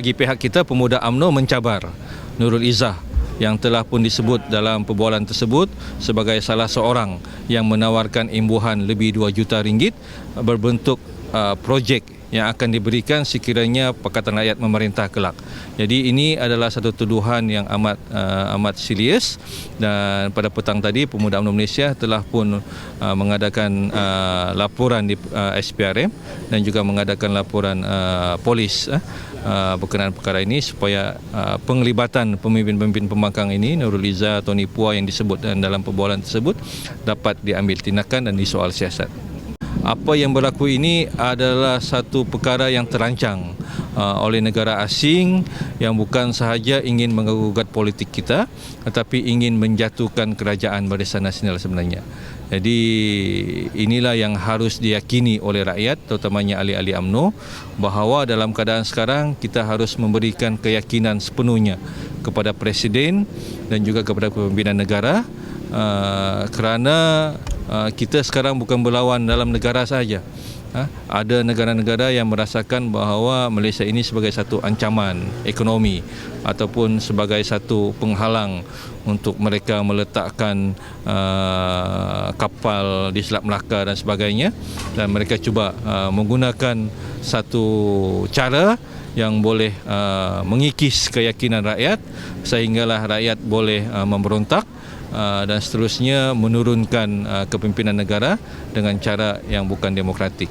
Bagi pihak kita pemuda AMNO mencabar Nurul Izzah yang telah pun disebut dalam perbualan tersebut sebagai salah seorang yang menawarkan imbuhan lebih 2 juta ringgit berbentuk uh, projek yang akan diberikan sekiranya Pakatan Rakyat memerintah kelak. Jadi ini adalah satu tuduhan yang amat uh, amat serius dan pada petang tadi Pemuda UMNO Malaysia telah pun uh, mengadakan uh, laporan di uh, SPRM dan juga mengadakan laporan uh, polis uh, uh, berkenaan perkara ini supaya uh, penglibatan pemimpin-pemimpin pembangkang ini Nurul Izzah, Tony Pua yang disebut dalam perbualan tersebut dapat diambil tindakan dan disoal siasat apa yang berlaku ini adalah satu perkara yang terancang uh, oleh negara asing yang bukan sahaja ingin mengugat politik kita tetapi ingin menjatuhkan kerajaan Barisan Nasional sebenarnya. Jadi inilah yang harus diyakini oleh rakyat terutamanya ahli-ahli AMNO bahawa dalam keadaan sekarang kita harus memberikan keyakinan sepenuhnya kepada presiden dan juga kepada pimpinan negara uh, kerana kita sekarang bukan berlawan dalam negara sahaja. Ha? Ada negara-negara yang merasakan bahawa Malaysia ini sebagai satu ancaman ekonomi ataupun sebagai satu penghalang untuk mereka meletakkan uh, kapal di Selat Melaka dan sebagainya dan mereka cuba uh, menggunakan satu cara yang boleh uh, mengikis keyakinan rakyat sehinggalah rakyat boleh uh, memberontak Uh, dan seterusnya menurunkan uh, kepimpinan negara dengan cara yang bukan demokratik.